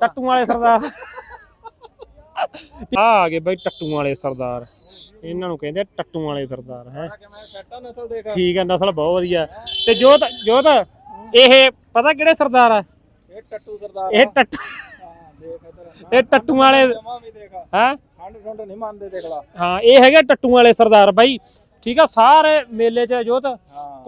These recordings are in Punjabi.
ਟੱਟੂ ਵਾਲੇ ਸਰਦਾਰ। ਆ ਆ ਗਏ ਬਈ ਟੱਟੂ ਵਾਲੇ ਸਰਦਾਰ। ਇਹਨਾਂ ਨੂੰ ਕਹਿੰਦੇ ਆ ਟੱਟੂ ਵਾਲੇ ਸਰਦਾਰ ਹੈ। ਕਿਵੇਂ ਸੈਟਾ ਨਸਲ ਦੇਖ। ਠੀਕ ਹੈ ਨਸਲ ਬਹੁਤ ਵਧੀਆ। ਤੇ ਜੋਤ ਜੋਤ ਇਹ ਪਤਾ ਕਿਹੜੇ ਸਰਦਾਰ ਆ? ਇਹ ਟੱਟੂ ਸਰਦਾਰ ਇਹ ਟੱਟੂ ਹਾਂ ਦੇਖ ਇਧਰ ਇਹ ਟੱਟੂ ਵਾਲੇ ਜਮਾ ਵੀ ਦੇਖ ਹੈ? ਠੰਡ ਠੰਡ ਨਹੀਂ ਮੰਨਦੇ ਦੇਖ ਲਾ। ਹਾਂ ਇਹ ਹੈਗੇ ਟੱਟੂ ਵਾਲੇ ਸਰਦਾਰ ਬਾਈ। ਠੀਕ ਆ ਸਾਰੇ ਮੇਲੇ 'ਚ ਜੋਤ ਹਾਂ।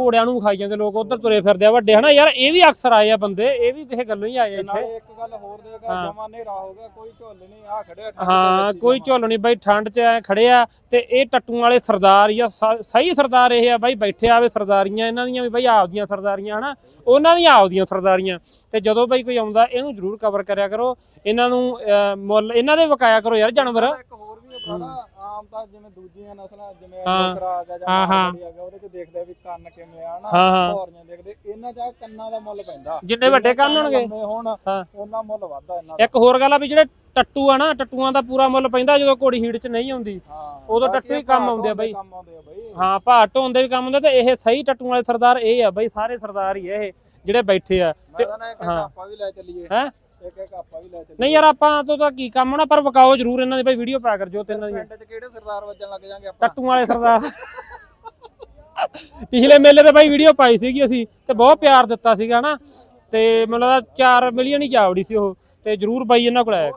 ਘੋੜਿਆਂ ਨੂੰ ਖਾਈ ਜਾਂਦੇ ਲੋਕ ਉਧਰ ਤੁਰੇ ਫਿਰਦੇ ਆ ਵੱਡੇ ਹਨਾ? ਯਾਰ ਇਹ ਵੀ ਅਕਸਰ ਆਏ ਆ ਬੰਦੇ ਇਹ ਵੀ ਕਿਸੇ ਗੱਲੋਂ ਹੀ ਆਏ ਆ ਇੱਥੇ ਨਾਲੇ ਇੱਕ ਗੱਲ ਹੋਰ ਦੇਗਾ। ਜਮਾ ਹਨੇਰਾ ਹੋ ਗਿਆ ਕੋਈ ਝੁੱਲ ਨਹੀਂ ਆ ਠੰਡ ਦੇ ਹਾਂ ਵਿੱਚ ਹੀ ਕੋਈ ਜਮਾਂ। ਝੁੱਲ ਨਹੀਂ ਬਾਈ ਠੰਡ 'ਚ ਐ ਖੜੇ ਆ ਤੇ ਇਹ ਟੱਟੂ ਵਾਲੇ ਸਰਦਾਰ ਜਾਂ ਸਹੀ ਸਰਦਾਰ ਇਹ ਆ ਬਾਈ ਬੈਠੇ ਆਵੇ ਸਰਦਾਰੀਆਂ ਇਹਨਾਂ ਦੀਆਂ ਵੀ ਬਾਈ ਆਪਦੀਆਂ ਸਰਦਾਰੀਆਂ ਹਨਾ? ਉਹਨਾਂ ਦੀਆਂ ਆਪਦੀਆਂ ਸਰਦਾਰੀਆਂ। ਤੇ ਜਦੋਂ ਬਾਈ ਕੋਈ ਆਉਂਦਾ ਇਹਨੂੰ ਜ਼ਰੂਰ ਕਵਰ ਕਰਿਆ ਕਰੋ ਇਹਨਾਂ ਨੂੰ ਅਹ, ਮੁੱਲ ਇਹਨਾਂ ਦੇ ਵਕਾਇਆ ਕਰੋ ਯਾਰ ਜਾਨਵਰ। ਇੱਕ ਹੋਰ ਵੀ ਹੈ ਬੜਾ ਆਮ ਤਾਂ ਜਿਵੇਂ ਦੂਜੀਆਂ ਨਸਲਾਂ ਜਿਵੇਂ ਹਾਂ। ਬੱਕਰਾ ਆ ਗਿਆ ਜਾਂ ਹਾਂ, ਹਾਂ। ਮਾਲਵੜੀ ਆ ਗਿਆ ਉਹਦੇ ਚ ਦੇਖਦੇ ਆ ਵੀ ਕੰਨ ਕਿਵੇਂ ਆ ਨਾ ਹਾਂ, ਹਾਂ। ਧੌਰੀਆਂ ਦੇਖਦੇ ਇਹਨਾਂ ਚ ਆਹ ਕੰਨਾਂ ਦਾ ਮੁੱਲ ਪੈਂਦਾ ਜਿੰਨੇ ਵੱਡੇ ਕੰਨ ਹੋਣਗੇ। ਲੰਮੇ ਹੋਣ ਹਾਂ। ਉਹਨਾਂ ਮੁੱਲ ਵੱਧਦਾ ਇਹਨਾਂ ਦਾ ਇੱਕ ਹੋਰ ਗੱਲ ਆ ਵੀ ਜਿਹੜੇ ਟੱਟੂ ਆ ਨਾ ਟੱਟੂਆਂ ਦਾ ਪੂਰਾ ਮੁੱਲ ਪੈਂਦਾ ਜਦੋਂ ਘੋੜੀ ਹੀੜ 'ਚ ਨਹੀਂ ਆਉਂਦੀ ਹਾਂ ਉਦੋਂ ਬਾਕੀ ਟੱਟੂ ਹੀ ਕੰਮ ਆਉਂਦੇ ਆ ਬਈ। ਕੰਮ ਆਉਂਦੇ ਆ ਬਈ ਹਾਂ ਭਾਅ ਢੋਣ ਦੇ ਵੀ ਕੰਮ ਹੁੰਦੇ ਤੇ ਇਹ ਸਹੀ ਟੱਟੂ ਵਾਲੇ ਸਰਦਾਰ ਇਹ ਆ ਬਾਈ ਸਾਰੇ ਸਰਦਾਰ ਹੀ ਆ ਇਹ ਜਿਹੜੇ ਬੈਠੇ ਆ ਮੈਂ ਤਾਂ ਨਾ ਇੱਕ ਹਾਂ। ਆਪਾਂ ਵੀ ਲੈ ਚੱਲੀਏ ਹੈਂ? ਇੱਕ ਇੱਕ ਆਪਾਂ ਵੀ ਲੈ ਚੱਲੀਏ। ਨਹੀਂ ਯਾਰ ਆਪਾਂ ਤੋਂ ਤਾਂ ਕੀ ਕੰਮ ਹੋਣਾ ਪਰ ਵਕਾਓ ਜ਼ਰੂਰ ਇਹਨਾਂ ਦੀ ਬਾਈ ਵੀਡੀਓ ਪਾ ਕਰ ਜੋ ਤੇ ਇਹਨਾਂ ਦੀ ਪਿੰਡ ਚ ਕਿਹੜੇ ਸਰਦਾਰ ਵੱਜਣ ਲੱਗ ਜਾਾਂਗੇ ਆਪਾਂ? ਟੱਟੂ ਵਾਲੇ ਸਰਦਾਰ। ਪਿਛਲੇ ਮੇਲੇ ਤੇ ਬਾਈ ਵੀਡੀਓ ਪਾਈ ਸੀਗੀ ਅਸੀਂ ਤੇ ਬਹੁਤ ਪਿਆਰ ਦਿੱਤਾ ਸੀਗਾ ਨਾ ਤੇ ਮੈਨੂੰ ਲੱਗਦਾ 4 ਮਿਲੀਅਨ ਹੀ ਜਾਵੜੀ ਸੀ ਉਹ ਤੇ ਜਰੂਰ ਬਾਈ ਇਹਨਾਂ ਕੋਲ ਆਇਆ